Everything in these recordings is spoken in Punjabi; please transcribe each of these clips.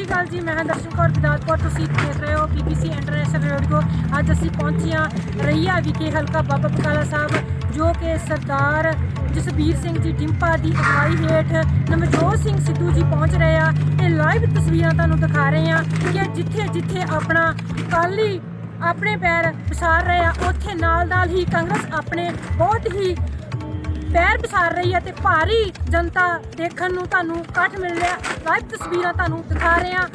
ਸ਼੍ਰੀ ਅਕਾਲ ਜੀ, ਮੈਂ ਹਾਂ ਦਰਸ਼ਨ ਕੌਰ ਬਿਦਾਤਪੁਰ ਤੁਸੀਂ ਦੇਖ ਰਹੇ ਹੋ ਬੀਬੀਸੀ ਇੰਟਰਨੈਸ਼ਨਲ ਰੇਡੀਓ ਅੱਜ ਅਸੀਂ ਪਹੁੰਚੇ ਹਾਂ ਰਈਆ ਵਿਖੇ ਹਲਕਾ ਬਾਬਾ ਬਕਾਲਾ ਸਾਹਿਬ, ਜੋ ਕਿ ਸਰਦਾਰ ਜਸਬੀਰ ਸਿੰਘ ਜੀ ਡਿੰਪਾ ਦੀ ਅਗਵਾਈ ਹੇਠ ਨਵਜੋਤ ਸਿੰਘ ਸਿੱਧੂ ਜੀ ਪਹੁੰਚ ਰਹੇ ਆ। ਇਹ ਲਾਈਵ ਤਸਵੀਰਾਂ ਤੁਹਾਨੂੰ ਦਿਖਾ ਰਹੇ ਆ ਕਿ ਜਿੱਥੇ ਜਿੱਥੇ ਆਪਣਾ ਕਾਲੀ ਆਪਣੇ ਪੈਰ ਪਸਾਰ ਰਹੇ ਆ, ਉੱਥੇ ਨਾਲ ਨਾਲ ਹੀ ਕਾਂਗਰਸ ਆਪਣੇ ਬਹੁਤ ਹੀ ਪੈਰ ਪਸਾਰ ਰਹੀ ਹੈ ਤੇ ਭਾਰੀ ਜਨਤਾ ਦੇਖਣ ਨੂੰ ਤੁਹਾਨੂੰ ਇਕੱਠ ਮਿਲ ਰਿਹਾ। ਲਾਈਵ ਤਸਵੀਰਾਂ ਤੁਹਾਨੂੰ ਦਿਖਾ ਰਹੇ ਹਾਂ।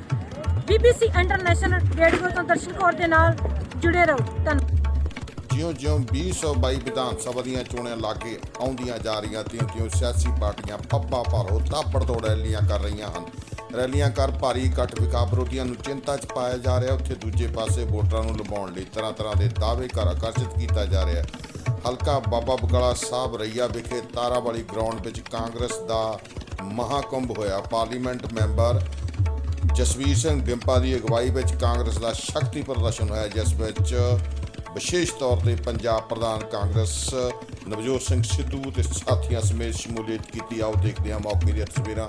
ਬੀਬੀਸੀ ਇੰਟਰਨੈਸ਼ਨਲ ਰੇਡੀਓ ਤੋਂ ਦਰਸ਼ਨ ਕੌਰ ਦੇ ਨਾਲ ਜੁੜੇ ਰਹੋ। ਧੰਨਵਾਦ ਜਿਉਂ-ਜਿਉਂ 2022 ਵਿਧਾਨ ਸਭਾ ਦੀਆਂ ਚੋਣਾਂ ਲਾਗੇ ਆਉਂਦੀਆਂ ਜਾ ਰਹੀਆਂ, ਤਿਉਂ-ਤਿਉਂ ਸਿਆਸੀ ਪਾਰਟੀਆਂ ਪੱਬਾਂ ਭਾਰੋ ਤਾਬੜਤੋੜ ਰੈਲੀਆਂ ਕਰ ਰਹੀਆਂ ਹਨ। ਰੈਲੀਆਂ ਕਰ ਭਾਰੀ ਇਕੱਠ ਵਿਕਾਸ ਵਿਰੋਧੀਆਂ ਨੂੰ ਚਿੰਤਾ 'ਚ ਪਾਇਆ ਜਾ ਰਿਹਾ। ਉੱਥੇ ਦੂਜੇ ਪਾਸੇ ਵੋਟਰਾਂ ਨੂੰ ਲੁਭਾਉਣ ਲਈ ਤਰ੍ਹਾਂ-ਤਰ੍ਹਾਂ ਦੇ ਦਾਅਵੇ ਕਰ ਆਕਰਸ਼ਿਤ ਕੀਤਾ ਜਾ ਰਿਹਾ। ਹੈ ਹਲਕਾ ਬਾਬਾ ਬਕਾਲਾ ਸਾਹਿਬ ਰਈਆ ਵਿਖੇ ਤਾਰਾਵਾਲੀ ਗਰਾਊਂਡ ਵਿੱਚ ਕਾਂਗਰਸ ਦਾ ਮਹਾਕੁੰਭ ਹੋਇਆ। ਪਾਰਲੀਮੈਂਟ ਮੈਂਬਰ ਜਸਵੀਰ ਸਿੰਘ ਡਿੰਪਾ ਦੀ ਅਗਵਾਈ ਵਿੱਚ ਕਾਂਗਰਸ ਦਾ ਸ਼ਕਤੀ ਪ੍ਰਦਰਸ਼ਨ ਹੋਇਆ, ਜਿਸ ਵਿੱਚ ਵਿਸ਼ੇਸ਼ ਤੌਰ ਤੇ ਪੰਜਾਬ ਪ੍ਰਧਾਨ ਕਾਂਗਰਸ ਨਵਜੋਤ ਸਿੰਘ ਸਿੱਧੂ ਤੇ ਸਾਥੀਆਂ ਸਮੇਤ ਸ਼ਮੂਲੀਅਤ ਕੀਤੀ। ਆਓ ਦੇਖਦੇ ਹਾਂ ਮੌਕੇ ਦੀਆਂ ਤਸਵੀਰਾਂ।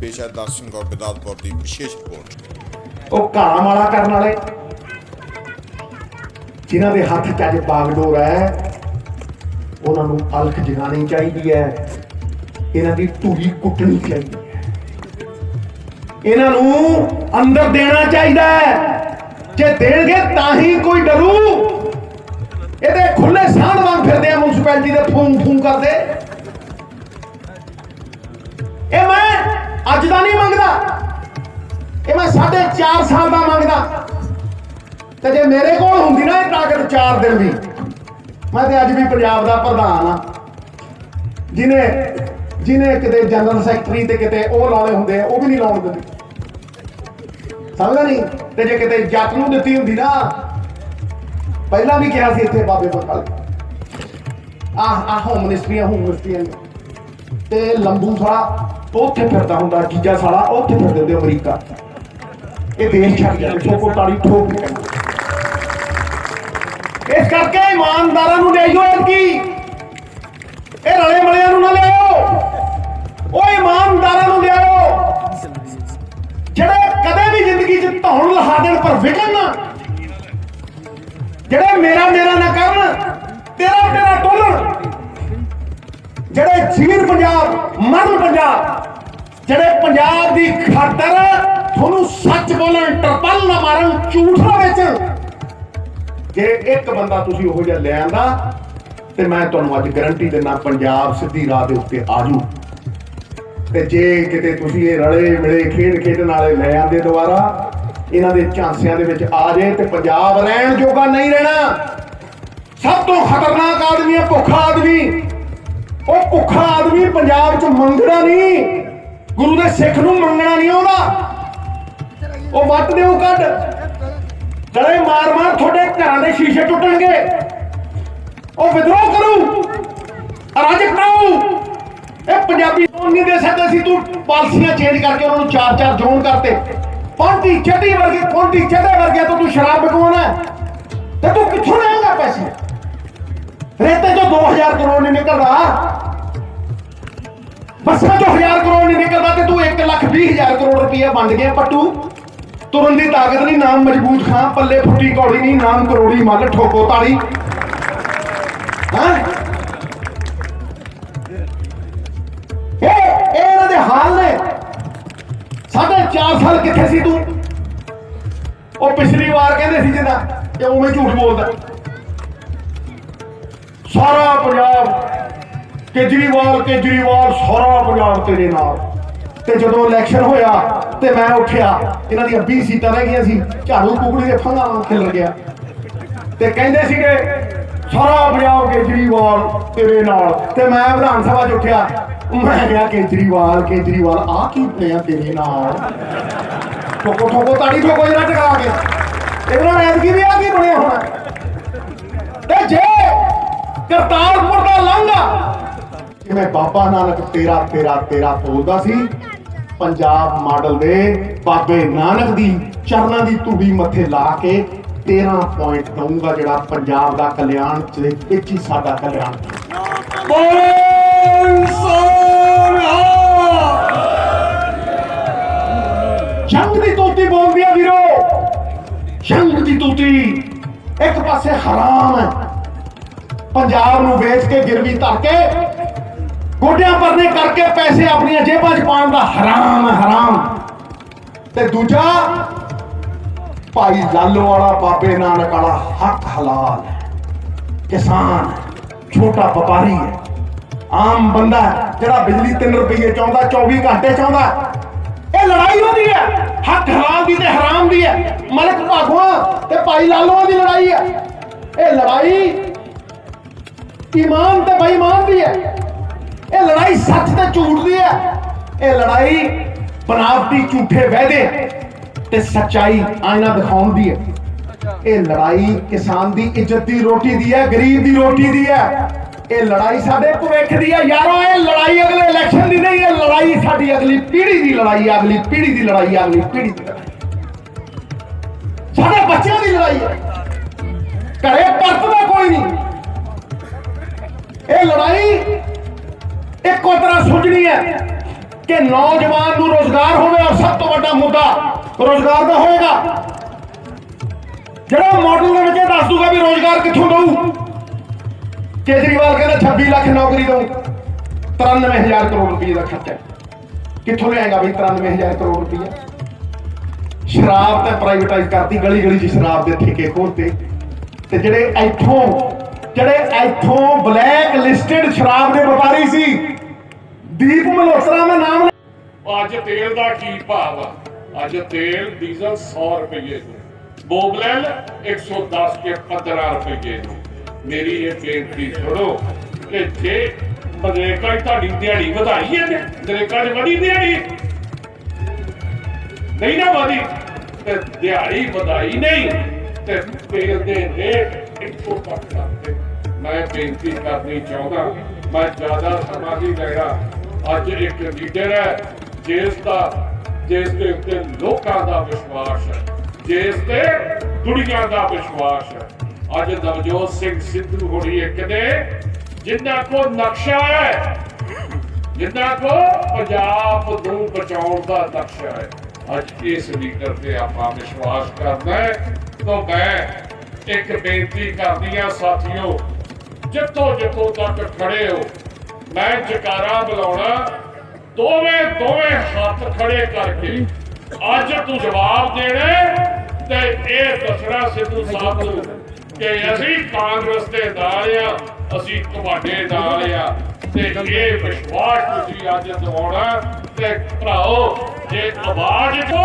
ਪੇਸ਼ ਹੈ ਦਰਸ਼ਨ ਗੌਰ ਬਿਦਾਤਪੁਰ ਦੀ ਵਿਸ਼ੇਸ਼ ਰਿਪੋਰਟ। ਉਹ ਘਾਣਾ ਵਾਲਾ ਕਰਨ ਵਾਲੇ, ਜਿਨ੍ਹਾਂ ਦੇ ਹੱਥ 'ਚ ਅੱਜ ਬਾਗਡੋਰ ਹੈ ਉਹਨਾਂ ਨੂੰ ਅਲਖ ਜਗਾਣੀ ਚਾਹੀਦੀ ਹੈ। ਇਹਨਾਂ ਦੀ ਧੂਰੀ ਕੁੱਟਣੀ ਚਾਹੀਦੀ ਹੈ। ਇਹਨਾਂ ਨੂੰ ਅੰਦਰ ਦੇਣਾ ਚਾਹੀਦਾ ਹੈ। ਜੇ ਦੇਣਗੇ ਤਾਂ ਹੀ ਕੋਈ ਡਰੂ। ਇਹਦੇ ਖੁੱਲੇ ਸਾਹ ਵਾਂਗ ਫਿਰਦੇ ਆ ਮਿਊਨਿਸਪੈਲਿਟੀ ਦੇ, ਫੂੰ ਫੂੰ ਕਰਦੇ। ਇਹ ਮੈਂ ਅੱਜ ਦਾ ਨਹੀਂ ਮੰਗਦਾ। ਇਹ ਮੈਂ 4.5 ਸਾਲ ਦਾ ਮੰਗਦਾ। ਤੇ ਜੇ ਮੇਰੇ ਕੋਲ ਹੁੰਦੀ ਨਾ ਇਹ ਤਾਕਤ 4 ਦਿਨ ਦੀ ਮੈਂ ਤੇ ਅੱਜ ਵੀ ਪੰਜਾਬ ਦਾ ਪ੍ਰਧਾਨ ਆ। ਜਿਨੇ ਜਿਨੇ ਕਿਤੇ ਜਨਰਲ ਸੈਕਟਰੀ ਤੇ ਕਿਤੇ ਉਹ ਲਾਉਣੇ ਹੁੰਦੇ ਆ, ਉਹ ਵੀ ਨਹੀਂ ਲਾਉਣ ਦਿੰਦੇ। ਸਮਝਦਾ ਨਹੀਂ? ਤੇ ਜੇ ਕਿਤੇ ਜੱਟ ਨੂੰ ਦਿੱਤੀ ਹੁੰਦੀ ਨਾ, ਪਹਿਲਾਂ ਵੀ ਕਿਹਾ ਸੀ ਇੱਥੇ ਬਾਬੇ ਬਕਲ ਆਹ ਆਹ ਹੋਮ ਮਿਨਿਸਟਰੀਆਂ ਹੋਮ ਮਿਨਿਸਟਰੀਆਂ ਤੇ ਲੰਬੂ ਸਾਲਾ ਉਹ ਉੱਥੇ ਫਿਰਦਾ ਹੁੰਦਾ, ਜੀਜਾ ਸਾਲਾ, ਉੱਥੇ ਫਿਰਦੇ ਹੁੰਦੇ ਅਮਰੀਕਾ। ਇਹ ਦੇਸ਼ ਛੱਡ ਜਾਂਦੇ ਠੋਕੋ ਤਾੜੀ ਠੋਕ ਕੇ ਇਸ ਕਰਕੇ ਇਮਾਨਦਾਰਾਂ ਨੂੰ ਲਿਆਈਓ ਐਤਕੀ ਇਹ ਰਲੇ ਮਲਿਆਂ ਨੂੰ ਨਾ ਲਿਆਓ ਉਹ ਇਮਾਨਦਾਰਾਂ ਨੂੰ ਲਿਆਓ ਜਿਹੜੇ ਕਦੇ ਵੀ ਜ਼ਿੰਦਗੀ 'ਚ ਧੌਣ ਲਹਾ ਦੇਣ ਪਰ ਵਿਕਣ ਨਾ, ਜਿਹੜੇ ਮੇਰਾ ਮੇਰਾ ਨਾ ਕਰਨ, ਤੇਰਾ ਤੇਰਾ ਟੋਲਣ, ਜਿਹੜੇ ਜੀਰ ਪੰਜਾਬ ਮਰਨ ਪੰਜਾਬ, ਜਿਹੜੇ ਪੰਜਾਬ ਦੀ ਖਾਤਰ ਤੁਹਾਨੂੰ ਸੱਚ ਬੋਲਣ, ਟਰਪਲ ਨਾ ਮਾਰਨ, ਝੂਠ ਨਾ ਵੇਚਣ ਜੇ ਇੱਕ ਬੰਦਾ ਤੁਸੀਂ ਉਹੋ ਜਿਹਾ ਲੈ ਆਂਦਾ, ਤੇ ਮੈਂ ਤੁਹਾਨੂੰ ਅੱਜ ਗਾਰੰਟੀ ਦਿੰਦਾ, ਪੰਜਾਬ ਸਿੱਧੀ ਰਾਹ ਦੇ ਉੱਤੇ ਆਜੂ ਤੇ ਜੇ ਕਿਤੇ ਤੁਸੀਂ ਇਹ ਰਲੇ ਮਿਲੇ ਖੇਡ ਖੇਡਣ ਵਾਲੇ ਲੈ ਆਂਦੇ ਦੁਬਾਰਾ, ਇਹਨਾਂ ਦੇ ਝਾਂਸਿਆਂ ਦੇ ਵਿੱਚ ਆ ਜੇ ਤੇ ਪੰਜਾਬ ਰਹਿਣ ਜੋਗਾ ਨਹੀਂ ਰਹਿਣਾ। ਸਭ ਤੋਂ ਖਤਰਨਾਕ ਆਦਮੀ ਹੈ ਭੁੱਖਾ ਆਦਮੀ। ਉਹ ਭੁੱਖਾ ਆਦਮੀ ਪੰਜਾਬ 'ਚ ਮੰਗਣਾ ਨਹੀਂ। ਗੁਰੂ ਦੇ ਸਿੱਖ ਨੂੰ ਮੰਗਣਾ ਨਹੀਂ ਆਉਂਦਾ ਉਹ ਵੱਟ ਦਿਓ ਕੱਢ। ਗਲੇ ਮਾਰ ਮਾਰ ਤੁਹਾਡੇ ਘਰਾਂ ਦੇ ਸ਼ੀਸ਼ੇ ਟੁੱਟਣਗੇ। ਉਹ ਵਿਦਰੋਹ ਕਰੂ। ਅਰਾਜਕ ਕਰਾਊ ਇਹ ਪੰਜਾਬੀ ਜ਼ੋਨ ਨਹੀਂ ਦੇ ਸਕਦੇ ਸੀ ਤੂੰ ਪਾਲਸੀਆਂ ਚੇਂਜ ਕਰਕੇ ਉਹਨਾਂ ਨੂੰ ਚਾਰ ਚਾਰ ਜ਼ੋਨ ਕਰਤੇ। ਪੌਂਟੀ ਚੱਡੀ ਵਰਗੇ ਪੌਂਟੀ ਚੱਡੇ ਵਰਗੇ ਤੋਂ ਤੂੰ ਸ਼ਰਾਬ ਵਿਕਵਾਉਣਾ ਤੇ ਤੂੰ ਕਿੱਥੋਂ ਲੈਂਗਾ ਪੈਸੇ? ਰੇਤੇ ਚੋਂ 2000 ਕਰੋੜ ਨਹੀਂ ਨਿਕਲਦਾ। ਬੱਸਾਂ ਚੋਂ 1000 ਕਰੋੜ ਨਹੀਂ ਨਿਕਲਦਾ ਤੇ ਤੂੰ 1 ਲੱਖ 20 ਹਜ਼ਾਰ ਕਰੋੜ ਰੁਪਈਆ ਵੰਡ ਗਿਆ ਪੱਟੂ। ਤੁਰਨ ਦੀ ਤਾਕਤ ਨਹੀਂ, ਨਾਮ ਮਜ਼ਬੂਤ ਖਾਂ, ਪੱਲੇ ਫੁੱਟੀ ਕੌੜੀ ਨਹੀਂ, ਨਾਮ ਕਰੋੜੀ ਮੱਲ, ਠੋਕੋ ਤਾੜੀ। ਹਾਂ? ਇਹ ਇਹਨਾਂ ਦੇ ਹਾਲ ਨੇ। ਸਾਢੇ 4 ਸਾਲ ਕਿੱਥੇ ਸੀ ਤੂੰ? ਉਹ ਪਿਛਲੀ ਵਾਰ ਕਹਿੰਦੇ ਸੀ ਜਿੰਦਾ ਕਿ ਉਵੇਂ ਝੂਠ ਬੋਲਦਾ। ਸਾਰਾ ਪੰਜਾਬ ਕੇਜਰੀਵਾਲ ਕੇਜਰੀਵਾਲ, ਸਾਰਾ ਪੰਜਾਬ ਤੇਰੇ ਨਾਲ। ਤੇ ਜਦੋਂ ਇਲੈਕਸ਼ਨ ਹੋਇਆ ਤੇ ਮੈਂ ਉੱਠਿਆ। ਇਹਨਾਂ ਦੀਆਂ 20 ਸੀਟਾਂ ਰਹਿ ਗਈਆਂ ਸੀ। ਝਾੜੂ ਕੁਕੜੀ ਦੇ ਫੰਗਾ ਵਾਂਗ ਖਿਲ ਗਿਆ। ਤੇ ਕਹਿੰਦੇ ਸੀਗੇ, ਸਾਰਾ ਪੰਜਾਬ ਕੇਜਰੀਵਾਲ ਤੇਰੇ ਨਾਲ। ਤੇ ਮੈਂ ਵਿਧਾਨ ਸਭਾ 'ਚ ਉੱਠਿਆ। ਮੈਂ ਕਿਹਾ, ਕੇਜਰੀਵਾਲ ਕੇਜਰੀਵਾਲ ਆ ਕੀ ਬਣਿਆ ਤੇਰੇ ਨਾਲ? ਠੋਕੋ ਠੋਕੋ, ਤਾੜੀ ਠੋਕੋ ਜਰਾ ਟਕਾ ਕੇ ਇਹਨਾਂ ਐਤਕੀ ਵੀ ਆ? ਕੀ ਬਣਿਆ ਹੋਣਾ? ਤੇ ਜੇ ਕਰਤਾਰਪੁਰ ਦਾ ਲਾਂਘਾ, ਜਿਵੇਂ ਬਾਬਾ ਨਾਨਕ ਤੇਰਾ ਤੇਰਾ ਤੇਰਾ ਬੋਲਦਾ ਸੀ ਪੰਜਾਬ ਮਾਡਲ ਦੇ ਬਾਬੇ ਨਾਨਕ ਦੀ ਚਰਨਾਂ ਦੀ ਧੂੜੀ ਮੱਥੇ ਲਾ ਕੇ 13 ਪੁਆਇੰਟ ਦਊਂਗਾ ਜਿਹੜਾ ਪੰਜਾਬ ਦਾ ਕਲਿਆਣ ਦੇ ਵਿੱਚ ਹੀ ਸਾਡਾ ਕਲਿਆਣ ਬੋਲ ਸੋਨਾ ਜੰਗ ਦੀ ਦੀ ਤੂਤੀ ਬੋਲਦੀ ਆ ਵੀਰੋ। ਜੰਗ ਦੀ ਤੂਤੀ ਇੱਕ ਪਾਸੇ ਹਰਾਮ ਹੈ। ਪੰਜਾਬ ਨੂੰ ਵੇਚ ਕੇ ਗਿਰਵੀ ਧਰ ਕੇ ਗੋਡਿਆਂ ਪਰਨੇ ਕਰਕੇ ਪੈਸੇ ਆਪਣੀਆਂ ਜੇਬਾਂ 'ਚ ਪਾਉਣ ਦਾ ਹਰਾਮ ਹੈ, ਹਰਾਮ। ਤੇ ਦੂਜਾ, ਭਾਈ ਲਾਲੋ ਵਾਲਾ, ਬਾਬੇ ਨਾਨਕ ਵਾਲਾ ਹੱਕ ਹਲਾਲ ਹੈ। ਕਿਸਾਨ ਛੋਟਾ ਵਪਾਰੀ ਹੈ। ਆਮ ਬੰਦਾ ਜਿਹੜਾ ਬਿਜਲੀ 3 ਰੁਪਏ ਚਾਹੁੰਦਾ 24 ਘੰਟੇ ਚਾਹੁੰਦਾ ਇਹ ਲੜਾਈ ਉਹਦੀ ਹੈ, ਹੱਕ ਹਲਾਲ ਦੀ ਤੇ ਹਰਾਮ ਦੀ ਹੈ। ਮਲਕ ਭਾਗਵਾ ਤੇ ਭਾਈ ਲਾਲੋਆਂ ਦੀ ਲੜਾਈ ਹੈ। ਇਹ ਲੜਾਈ ਈਮਾਨ ਤੇ ਬੇਈਮਾਨ ਦੀ ਹੈ। ਸੱਚ ਤੇ ਝੂਠ ਦੀ ਹੈ। ਇਹ ਲੜਾਈ ਬਨਾਵਟੀ ਝੂਠੇ ਵਾਅਦੇ ਤੇ ਸੱਚਾਈ ਆਇਨਾ ਦਿਖਾਉਣ ਦੀ ਹੈ। ਇਹ ਲੜਾਈ ਕਿਸਾਨ ਦੀ ਇੱਜ਼ਤ ਦੀ ਰੋਟੀ ਦੀ ਹੈ, ਗਰੀਬ ਦੀ ਰੋਟੀ ਦੀ ਹੈ। ਇਹ ਲੜਾਈ ਸਾਡੇ ਭਵਿੱਖ ਦੀ ਹੈ। ਯਾਰੋ, ਇਹ ਲੜਾਈ ਅਗਲੇ ਇਲੈਕਸ਼ਨ ਦੀ ਨਹੀਂ, ਇਹ ਲੜਾਈ ਸਾਡੀ ਅਗਲੀ ਪੀੜ੍ਹੀ ਦੀ ਲੜਾਈ ਹੈ। ਅਗਲੀ ਪੀੜ੍ਹੀ ਦੀ ਲੜਾਈ ਹੈ, ਅਗਲੀ ਪੀੜ੍ਹੀ ਦੀ ਲੜਾਈ ਸਾਡੇ ਬੱਚਿਆਂ ਦੀ ਲੜਾਈ ਹੈ। ਘਰੇ ਪਰਤਦਾ ਕੋਈ ਨਹੀਂ। ਇਹ ਲੜਾਈ ਇੱਕੋ ਤਰ੍ਹਾਂ ਸੋਚਣੀ ਹੈ ਕਿ ਨੌਜਵਾਨ ਨੂੰ ਰੋਜ਼ਗਾਰ ਹੋਵੇ ਔਰ ਸਭ ਤੋਂ ਵੱਡਾ ਮੁੱਦਾ ਰੋਜ਼ਗਾਰ ਦਾ ਹੋਏਗਾ। ਜਿਹੜਾ ਮਾਡਲ ਦੇ ਵਿੱਚ ਇਹ ਦੱਸ ਦੂਗਾ ਵੀ ਰੋਜ਼ਗਾਰ ਕਿੱਥੋਂ ਦਊ। ਕੇਜਰੀਵਾਲ ਕਹਿੰਦਾ 26 ਲੱਖ ਨੌਕਰੀ ਦਊ। 93000 ਕਰੋੜ ਰੁਪਏ ਦਾ ਖਰਚਾ ਕਿੱਥੋਂ ਲਿਆਏਗਾ ਬਈ 93000 ਕਰੋੜ ਰੁਪਏ? ਸ਼ਰਾਬ ਤੇ ਪ੍ਰਾਈਵੇਟਾਈਜ਼ ਕਰਤੀ ਗਲੀ ਗਲੀ 'ਚ ਸ਼ਰਾਬ ਦੇ ਠੇਕੇ ਖੋਲਤੇ। ਤੇ ਜਿਹੜੇ ਇੱਥੋਂ ਜਿਹੜੇ ਇੱਥੋਂ ਬਲੈਕ ਲਿਸਟਡ ਸ਼ਰਾਬ ਦੇ ਵਪਾਰੀ ਸੀ ਦੀਪ ਮਲਹੋਤਰਾ ਦਾ ਨਾਮ ਅੱਜ ਤੇਲ ਦਾ ਕੀ ਭਾਵ ਆ ਅੱਜ ਤੇਲ ਡੀਜ਼ਲ 100 ਰੁਪਏ ਨੂੰ ਬੋਗਲੈਲ 110 ਕੇ 15 ਰੁਪਏ ਨੂੰ ਮੇਰੀ ਇਹ ਬੇਨਤੀ ਸੁਣੋ ਕਿ ਜੇ ਮਨਰੇਗਾ ਤੁਹਾਡੀ ਦਿਹਾੜੀ ਵਧਾਈ ਹੈ ਨਰੇਗਾ ਦੀ ਵਧੀ ਦਿਹਾੜੀ। ਨਹੀਂ ਨਾ ਵਧੀ, ਤੇ ਦਿਹਾੜੀ ਵਧਾਈ ਨਹੀਂ, ਤੇ ਤੇਲ ਦੇ ਰੇਟ ਇੱਕੋ ਤੱਕ ਮੈਂ ਬੇਨਤੀ ਕਰਨੀ ਚਾਹੁੰਦਾ। ਮੈਂ ਜ਼ਿਆਦਾ ਸਮਾਂ ਨਹੀਂ ਲੈਣਾ। ਅੱਜ ਇੱਕ ਲੀਡਰ ਹੈ, ਜਿਸ ਦਾ, ਜਿਸ ਦੇ ਉੱਤੇ ਲੋਕਾਂ ਦਾ ਵਿਸ਼ਵਾਸ ਹੈ, ਜਿਸ ਤੇ ਦੁਨੀਆ ਦਾ ਵਿਸ਼ਵਾਸ ਹੈ। ਅੱਜ ਨਵਜੋਤ ਸਿੰਘ ਸਿੱਧੂ ਹੋਣੀ ਇੱਕ ਨੇ ਜਿੰਨਾ ਕੋ ਨਕਸ਼ਾ ਹੈ ਜਿੰਨਾ ਕੋ ਪੰਜਾਬ ਨੂੰ ਬਚਾਉਣ ਦਾ ਨਕਸ਼ਾ ਹੈ। ਅੱਜ ਇਸ ਲੀਡਰ ਤੇ ਆਪਾਂ ਵਿਸ਼ਵਾਸ ਕਰਨਾ ਹੈ। ਤਾਂ ਮੈਂ ਇੱਕ ਬੇਨਤੀ ਕਰਦੀ ਆ ਸਾਥੀਓ ਜਿੱਥੋਂ ਜਿੱਥੋਂ ਤੱਕ ਖੜੇ ਹੋ ਮੈਂ ਜਕਾਰਾ ਬੁਲਾਉਣਾ। ਦੋਵੇਂ ਦੋਵੇਂ ਹੱਥ ਖੜੇ ਕਰਕੇ ਅੱਜ ਤੂੰ ਜਵਾਬ ਦੇਣਾ ਤੇ ਇਹ ਦੱਸਣਾ ਸਿੱਧੂ ਸਾਹਿਬ ਨੂੰ ਕਿ ਅਸੀਂ ਕਾਂਗਰਸ ਦੇ ਨਾਲ ਆ, ਅਸੀਂ ਤੁਹਾਡੇ ਨਾਲ ਆ ਤੇ ਇਹ ਵਿਸ਼ਵਾਸ ਤੁਸੀਂ ਅੱਜ ਦਿਵਾਉਣਾ ਤੇ ਭਰਾਓ, ਜੇ ਆਵਾਜ਼ ਕੋ